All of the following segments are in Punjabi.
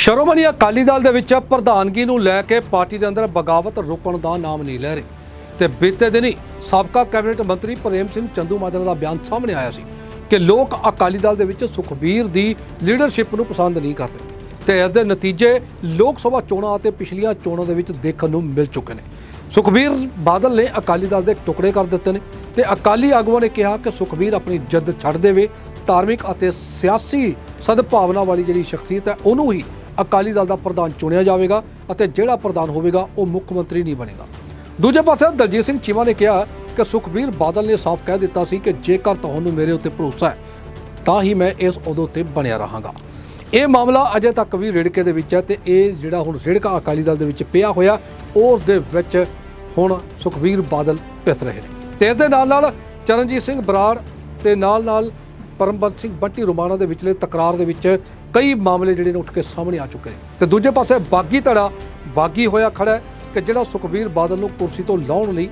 ਸ਼ਰੋਮਣੀ ਅਕਾਲੀ ਦਲ ਦੇ ਵਿੱਚ ਪ੍ਰਧਾਨਗੀ ਨੂੰ ਲੈ ਕੇ ਪਾਰਟੀ ਦੇ ਅੰਦਰ ਬਗਾਵਤ ਰੁਕਣ ਦਾ ਨਾਮ ਨਹੀਂ ਲੈ ਰਹੇ। ਤੇ ਬੀਤੇ ਦਿਨੀ ਸਾਬਕਾ ਕੈਬਨਿਟ ਮੰਤਰੀ ਪ੍ਰੇਮ ਸਿੰਘ ਚੰਦੂਮਾਜਰਾ ਦਾ ਬਿਆਨ ਸਾਹਮਣੇ ਆਇਆ ਸੀ ਕਿ ਲੋਕ ਅਕਾਲੀ ਦਲ ਦੇ ਵਿੱਚ ਸੁਖਬੀਰ ਦੀ ਲੀਡਰਸ਼ਿਪ ਨੂੰ ਪਸੰਦ ਨਹੀਂ ਕਰ ਰਹੇ। ਤੇ ਇਸ ਦੇ ਨਤੀਜੇ ਲੋਕ ਸਭਾ ਚੋਣਾਂ ਅਤੇ ਪਿਛਲੀਆਂ ਚੋਣਾਂ ਦੇ ਵਿੱਚ ਦੇਖਣ ਨੂੰ ਮਿਲ ਚੁੱਕੇ ਨੇ। ਸੁਖਬੀਰ ਬਾਦਲ ਨੇ ਅਕਾਲੀ ਦਲ ਦੇ ਟੁਕੜੇ ਕਰ ਦਿੱਤੇ ਨੇ ਤੇ ਅਕਾਲੀ ਆਗੂਆਂ ਨੇ ਕਿਹਾ ਕਿ ਸੁਖਬੀਰ ਆਪਣੀ ਜਿੱਦ ਛੱਡ ਦੇਵੇ। ਧਾਰਮਿਕ ਅਤੇ ਸਿਆਸੀ ਸਦਭਾਵਨਾ ਵਾਲੀ ਜਿਹੜੀ ਸ਼ਖਸੀਅਤ ਹੈ, ਉਹਨੂੰ ਹੀ ਅਕਾਲੀ ਦਲ ਦਾ ਪ੍ਰਧਾਨ ਚੁਣਿਆ ਜਾਵੇਗਾ ਅਤੇ ਜਿਹੜਾ ਪ੍ਰਧਾਨ ਹੋਵੇਗਾ ਉਹ ਮੁੱਖ ਮੰਤਰੀ ਨਹੀਂ ਬਣੇਗਾ। ਦੂਜੇ ਪਾਸੇ ਦਲਜੀਤ ਸਿੰਘ ਚੀਮਾ ਨੇ ਕਿਹਾ ਕਿ ਸੁਖਬੀਰ ਬਾਦਲ ਨੇ ਸਾਫ਼ ਕਹਿ ਦਿੱਤਾ ਸੀ ਕਿ ਜੇਕਰ ਤੁਹਾਨੂੰ ਮੇਰੇ ਉੱਤੇ ਭਰੋਸਾ ਹੈ, ਤਾਂ ਹੀ ਮੈਂ ਇਸ ਉਦੋਂ ਉੱਤੇ ਬਣਿਆ ਰਹਾਂਗਾ। ਇਹ ਮਾਮਲਾ ਅਜੇ ਤੱਕ ਵੀ ਰਿੜਕੇ ਦੇ ਵਿੱਚ ਹੈ ਤੇ ਇਹ ਜਿਹੜਾ ਹੁਣ ਰਿੜਕਾ ਅਕਾਲੀ ਦਲ ਦੇ ਵਿੱਚ ਪਿਆ ਹੋਇਆ, ਉਸ ਦੇ ਵਿੱਚ ਹੁਣ ਸੁਖਬੀਰ ਬਾਦਲ ਪਿਸ ਰਹੇ ਨੇ। ਤੇ ਇਸ ਦੇ ਨਾਲ ਨਾਲ ਚਰਨਜੀਤ ਸਿੰਘ ਬਰਾੜ ਤੇ ਨਾਲ ਨਾਲ ਪਰਮਬੰਤ ਸਿੰਘ ਬੰਟੀ ਰੋਮਾਣਾ ਦੇ ਵਿਚਲੇ ਤਕਰਾਰ ਦੇ ਵਿੱਚ ਕਈ ਮਾਮਲੇ ਜਿਹੜੇ ਨੇ ਉੱਠ ਕੇ ਸਾਹਮਣੇ ਆ ਚੁੱਕੇ ਨੇ। ਤੇ ਦੂਜੇ ਪਾਸੇ ਬਾਗੀ ਧੜਾ, ਬਾਗੀ ਹੋਇਆ ਖੜਾ ਹੈ ਕਿ ਜਿਹੜਾ ਸੁਖਬੀਰ ਬਾਦਲ ਨੂੰ ਕੁਰਸੀ ਤੋਂ ਲਾਉਣ ਲਈ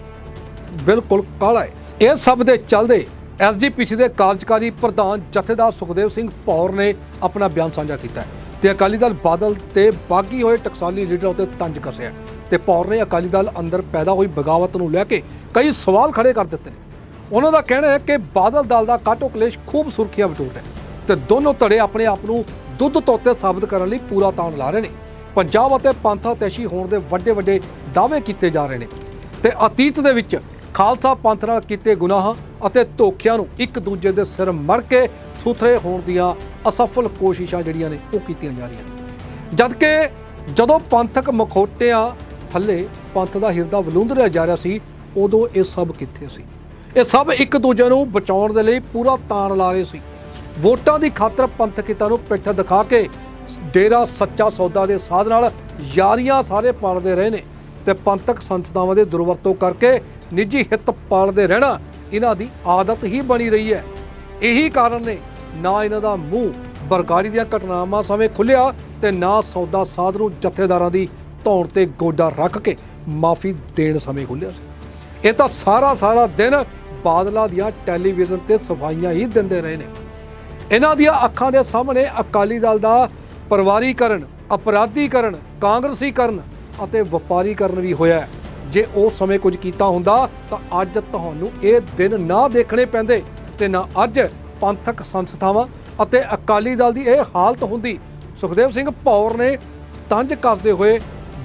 ਬਿਲਕੁਲ ਕਾਲਾ ਹੈ। ਇਹ ਸਭ ਦੇ ਚੱਲਦੇ ਐਸਜੀਪੀਸੀ ਦੇ ਕਾਰਜਕਾਰੀ ਪ੍ਰਧਾਨ ਜਥੇਦਾਰ ਸੁਖਦੇਵ ਸਿੰਘ ਭੌਰ ਨੇ ਆਪਣਾ ਬਿਆਨ ਸਾਂਝਾ ਕੀਤਾ ਹੈ। ਤੇ ਅਕਾਲੀ ਦਲ ਬਾਦਲ ਤੇ ਬਾਗੀ ਹੋਏ ਟਕਸਾਲੀ ਲੀਡਰਾਂ ਉਤੇ ਤੰਜ ਕੱਸਿਆ ਤੇ ਭੌਰ ਨੇ ਅਕਾਲੀ ਦਲ ਅੰਦਰ ਪੈਦਾ ਹੋਈ ਬਗਾਵਤ ਨੂੰ ਲੈ ਕੇ ਕਈ ਸਵਾਲ ਖੜੇ ਕਰ ਦਿੱਤੇ ਨੇ। ਉਹਨਾਂ ਦਾ ਕਹਿਣਾ ਹੈ ਕਿ ਬਾਦਲ ਦਲ ਦਾ ਕਾਟੋ ਕਲੇਸ਼ ਖੂਬ ਸੁਰਖੀਆਂ ਬਟੋਟ ਹੈ ਤੇ ਦੋਨੋਂ ਧੜੇ ਆਪਣੇ ਆਪ ਨੂੰ ਦੁੱਧ ਤੋਤੇ ਸਾਬਤ ਕਰਨ ਲਈ ਪੂਰਾ ਤਾਣ ਲਾ ਰਹੇ ਨੇ। ਪੰਜਾਬ ਅਤੇ ਪੰਥਾ ਤੈਸ਼ੀ ਹੋਣ ਦੇ ਵੱਡੇ ਵੱਡੇ ਦਾਅਵੇ ਕੀਤੇ ਜਾ ਰਹੇ ਨੇ ਤੇ ਅਤੀਤ ਦੇ ਵਿੱਚ ਖਾਲਸਾ ਪੰਥ ਨਾਲ ਕੀਤੇ ਗੁਨਾਹ ਅਤੇ ਧੋਖਿਆਂ ਨੂੰ ਇੱਕ ਦੂਜੇ ਦੇ ਸਿਰ ਮੜ ਕੇ ਸੁਥਰੇ ਹੋਣ ਦੀਆਂ ਅਸਫਲ ਕੋਸ਼ਿਸ਼ਾਂ ਜਿਹੜੀਆਂ ਨੇ ਉਹ ਕੀਤੀਆਂ ਜਾ ਰਹੀਆਂ ਨੇ। ਜਦਕਿ ਜਦੋਂ ਪੰਥਕ ਮਖੌਟਿਆਂ ਥੱਲੇ ਪੰਥ ਦਾ ਹਿਰਦਾ ਵਲੂੰਦਰਿਆ ਜਾ ਰਿਹਾ ਸੀ, ਉਦੋਂ ਇਹ ਸਭ ਕਿੱਥੇ ਸੀ? ਇਹ ਸਭ ਇੱਕ ਦੂਜੇ ਨੂੰ ਬਚਾਉਣ ਦੇ ਲਈ ਪੂਰਾ ਤਾਣ ਲਾ ਰਹੇ ਸੀ। ਵੋਟਾਂ ਦੀ ਖਾਤਰ ਪੰਥਕਿਤਾ ਨੂੰ ਪਿੱਠ ਦਿਖਾ ਕੇ ਡੇਰਾ ਸੱਚਾ ਸੌਦਾ ਦੇ ਸਾਧ ਨਾਲ ਯਾਰੀਆਂ ਸਾਰੇ ਪਾਲਦੇ ਰਹੇ ਨੇ ਤੇ ਪੰਥਕ ਸੰਸਥਾਵਾਂ ਦੇ ਦੁਰਵਰਤੋਂ ਕਰਕੇ ਨਿੱਜੀ ਹਿੱਤ ਪਾਲਦੇ ਰਹਿਣਾ ਇਹਨਾਂ ਦੀ ਆਦਤ ਹੀ ਬਣੀ ਰਹੀ ਹੈ। ਇਹੀ ਕਾਰਨ ਨੇ ਨਾ ਇਹਨਾਂ ਦਾ ਮੂੰਹ ਬਰਗਾੜੀ ਦੀਆਂ ਘਟਨਾਵਾਂ ਸਮੇਂ ਖੁੱਲਿਆ ਤੇ ਨਾ ਸੌਦਾ ਸਾਧ ਨੂੰ ਜਥੇਦਾਰਾਂ ਦੀ ਧੌਣ ਤੇ ਗੋਡਾ ਰੱਖ ਕੇ ਮਾਫੀ ਦੇਣ ਸਮੇਂ ਖੁੱਲਿਆ ਸੀ। ਇਹ ਤਾਂ ਸਾਰਾ ਸਾਰਾ ਦਿਨ ਬਾਦਲਾਂ ਦੀਆਂ ਟੈਲੀਵਿਜ਼ਨ ਤੇ ਸਫਾਈਆਂ ਹੀ ਦਿੰਦੇ ਰਹੇ ਨੇ। ਇਹਨਾਂ ਦੀਆਂ ਅੱਖਾਂ ਦੇ ਸਾਹਮਣੇ ਅਕਾਲੀ ਦਲ ਦਾ ਪਰਿਵਾਰੀਕਰਨ, ਅਪਰਾਧੀਕਰਨ, ਕਾਂਗਰਸੀਕਰਨ ਅਤੇ ਵਪਾਰੀਕਰਨ ਵੀ ਹੋਇਆ ਜੇ ਉਹ ਸਮੇਂ ਕੁਝ ਕੀਤਾ ਹੁੰਦਾ ਤਾਂ ਅੱਜ ਤੁਹਾਨੂੰ ਇਹ ਦਿਨ ਨਾ ਦੇਖਣੇ ਪੈਂਦੇ ਤੇ ਨਾ ਅੱਜ ਪੰਥਕ ਸੰਸਥਾਵਾਂ ਅਤੇ ਅਕਾਲੀ ਦਲ ਦੀ ਇਹ ਹਾਲਤ ਹੁੰਦੀ। ਸੁਖਦੇਵ ਸਿੰਘ ਭੌਰ ਨੇ ਤੰਜ ਕਰਦੇ ਹੋਏ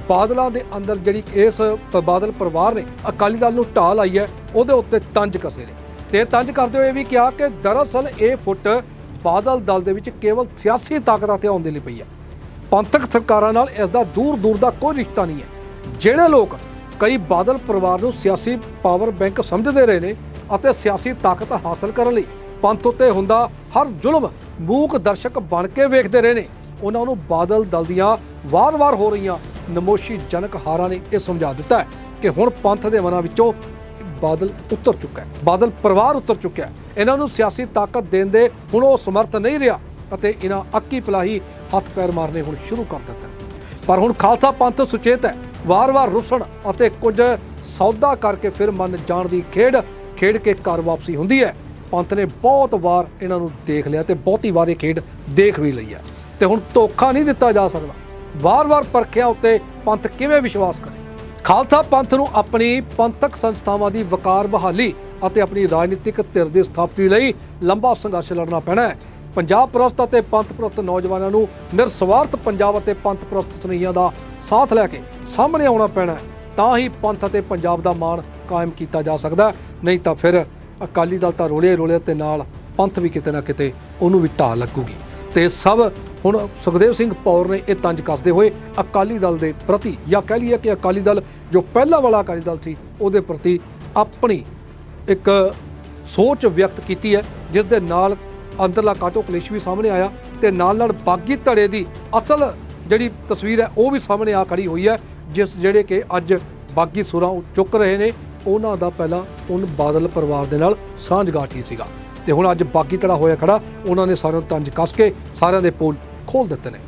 ਬਾਦਲਾਂ ਦੇ ਅੰਦਰ ਜਿਹੜੀ ਇਸ ਬਾਦਲ ਪਰਿਵਾਰ ਨੇ ਅਕਾਲੀ ਦਲ ਨੂੰ ਢਾਹ ਲਾਈ ਹੈ, ਉਹਦੇ ਉੱਤੇ ਤੰਜ ਕਸੇ ਨੇ। ਤੇ ਤੰਜ ਕਰਦੇ ਹੋਏ ਵੀ ਕਿਹਾ ਕਿ ਦਰਅਸਲ ਇਹ ਫੁੱਟ ਬਾਦਲ ਦਲ ਦੇ ਵਿੱਚ ਕੇਵਲ ਸਿਆਸੀ ਤਾਕਤਾਂ ਤੇ ਆਉਣ ਦੇ ਲਈ ਪਈ ਹੈ। ਪੰਥਕ ਸਰਕਾਰਾਂ ਨਾਲ ਇਸ ਦਾ ਦੂਰ ਦੂਰ ਦਾ ਕੋਈ ਰਿਸ਼ਤਾ ਨਹੀਂ ਹੈ। ਜਿਹੜੇ ਲੋਕ ਕਈ ਬਾਦਲ ਪਰਿਵਾਰ ਨੂੰ ਸਿਆਸੀ ਪਾਵਰ ਬੈਂਕ ਸਮਝਦੇ ਰਹੇ ਨੇ ਅਤੇ ਸਿਆਸੀ ਤਾਕਤ ਹਾਸਲ ਕਰਨ ਲਈ ਪੰਥ ਉੱਤੇ ਹੁੰਦਾ ਹਰ ਜ਼ੁਲਮ ਮੂਕ ਦਰਸ਼ਕ ਬਣ ਕੇ ਵੇਖਦੇ ਰਹੇ ਨੇ, ਉਹਨਾਂ ਨੂੰ ਬਾਦਲ ਦਲ ਦੀਆਂ ਵਾਰ-ਵਾਰ ਹੋ ਰਹੀਆਂ ਨਮੋਸ਼ੀਜਨਕ ਹਾਰਾਂ ਨੇ ਇਹ ਸਮਝਾ ਦਿੱਤਾ ਹੈ ਕਿ ਹੁਣ ਪੰਥ ਦੇ ਮਨਾਂ ਵਿੱਚੋਂ ਬਾਦਲ ਉਤਰ ਚੁੱਕਾ ਹੈ। ਬਾਦਲ ਪਰਿਵਾਰ ਉਤਰ ਚੁੱਕਿਆ ਹੈ। ਇਹਨਾਂ ਨੂੰ ਸਿਆਸੀ ਤਾਕਤ ਦੇਣ ਦੇ ਹੁਣ ਉਹ ਸਮਰਥ ਨਹੀਂ ਰਿਹਾ ਅਤੇ ਇਹਨਾਂ ਅੱਕੀ ਪਲਾਹੀ ਹੱਥ ਪੈਰ ਮਾਰਨੇ ਹੁਣ ਸ਼ੁਰੂ ਕਰ ਦਿੱਤਾ ਪਰ ਹੁਣ ਖਾਲਸਾ ਪੰਥ ਸੁਚੇਤ ਹੈ। ਵਾਰ-ਵਾਰ ਰੁੱਸਣ ਅਤੇ ਕੁਝ ਸੌਦਾ ਕਰਕੇ ਫਿਰ ਮੰਨ ਜਾਣ ਦੀ ਖੇਡ ਖੇਡ ਕੇ ਘਰ ਵਾਪਸੀ ਹੁੰਦੀ ਹੈ। ਪੰਥ ਨੇ ਬਹੁਤ ਵਾਰ ਇਹਨਾਂ ਨੂੰ ਦੇਖ ਲਿਆ ਤੇ ਬਹੁਤੀ ਵਾਰ ਇਹ ਖੇਡ ਦੇਖ ਵੀ ਲਈ ਹੈ। ਤੇ ਹੁਣ ਧੋਖਾ ਨਹੀਂ ਦਿੱਤਾ ਜਾ ਸਕਦਾ। ਵਾਰ-ਵਾਰ ਪਰਖਿਆ ਉੱਤੇ ਪੰਥ ਕਿਵੇਂ ਵਿਸ਼ਵਾਸ ਕਰੇ? ਖਾਲਸਾ ਪੰਥ ਨੂੰ ਆਪਣੀ ਪੰਥਕ ਸੰਸਥਾਵਾਂ ਦੀ ਵਕਾਰ ਬਹਾਲੀ ਅਤੇ ਆਪਣੀ ਰਾਜਨੀਤਿਕ ਧਿਰ ਦੀ ਸਥਾਪਤੀ ਲਈ ਲੰਬਾ ਸੰਘਰਸ਼ ਲੜਨਾ ਪੈਣਾ ਹੈ। ਪੰਜਾਬ ਪ੍ਰਸਤ ਅਤੇ ਪੰਥ ਪ੍ਰਸਤ ਨੌਜਵਾਨਾਂ ਨੂੰ ਨਿਰਸਵਾਰਥ ਪੰਜਾਬ ਅਤੇ ਪੰਥ ਪ੍ਰਸਤ ਸੁਨੇਹੀਆਂ ਦਾ ਸਾਥ ਲੈ ਕੇ ਸਾਹਮਣੇ ਆਉਣਾ ਪੈਣਾ ਹੈ। ਤਾਂ ਹੀ ਪੰਥ ਅਤੇ ਪੰਜਾਬ ਦਾ ਮਾਣ ਕਾਇਮ ਕੀਤਾ ਜਾ ਸਕਦਾ ਨਹੀਂ ਤਾਂ ਫਿਰ ਅਕਾਲੀ ਦਲ ਤਾਂ ਰੋਲੇ ਰੋਲੇ ਤੇ ਨਾਲ ਪੰਥ ਵੀ ਕਿਤੇ ਨਾ ਕਿਤੇ ਉਹਨੂੰ ਵੀ ਢਾਹ ਲੱਗੂਗੀ। ਤੇ ਸਭ ਹੁਣ ਸੁਖਦੇਵ ਸਿੰਘ ਪੌਰ ਨੇ ਇਹ ਤੰਜ ਕੱਸਦੇ ਹੋਏ ਅਕਾਲੀ ਦਲ ਦੇ ਪ੍ਰਤੀ ਜਾਂ ਕਹਿ ਲਈਏ ਕਿ ਅਕਾਲੀ ਦਲ ਜੋ ਪਹਿਲਾਂ ਵਾਲਾ ਅਕਾਲੀ ਦਲ ਸੀ, ਉਹਦੇ ਪ੍ਰਤੀ ਆਪਣੀ ਇੱਕ ਸੋਚ ਵਿਅਕਤ ਕੀਤੀ ਹੈ, ਜਿਸ ਦੇ ਨਾਲ ਅੰਦਰਲਾ ਕਾਟੋ ਕਲੇਸ਼ ਵੀ ਸਾਹਮਣੇ ਆਇਆ ਤੇ ਨਾਲ ਨਾਲ ਬਾਗੀ ਧੜੇ ਦੀ ਅਸਲ ਜਿਹੜੀ ਤਸਵੀਰ ਹੈ, ਉਹ ਵੀ ਸਾਹਮਣੇ ਆ ਖੜੀ ਹੋਈ ਹੈ, ਜਿਸ ਜਿਹੜੇ ਕਿ ਅੱਜ ਬਾਗੀ ਸੁਰਾਂ ਚੁੱਕ ਰਹੇ ਨੇ, ਉਹਨਾਂ ਦਾ ਪਹਿਲਾਂ ਉਹਨ ਬਾਦਲ ਪਰਿਵਾਰ ਦੇ ਨਾਲ ਸਾਂਝ ਗਾਠੀ ਸੀਗਾ। ਤੇ ਹੁਣ ਅੱਜ ਬਾਗੀ ਧੜਾ ਹੋਇਆ ਖੜਾ, ਉਹਨਾਂ ਨੇ ਸਾਰਿਆਂ ਨੂੰ ਤੰਜ ਕੱਸ ਕੇ ਸਾਰਿਆਂ ਦੇ ਪੋਲ ਖੋਲ ਦਿੱਤੇ ਨੇ।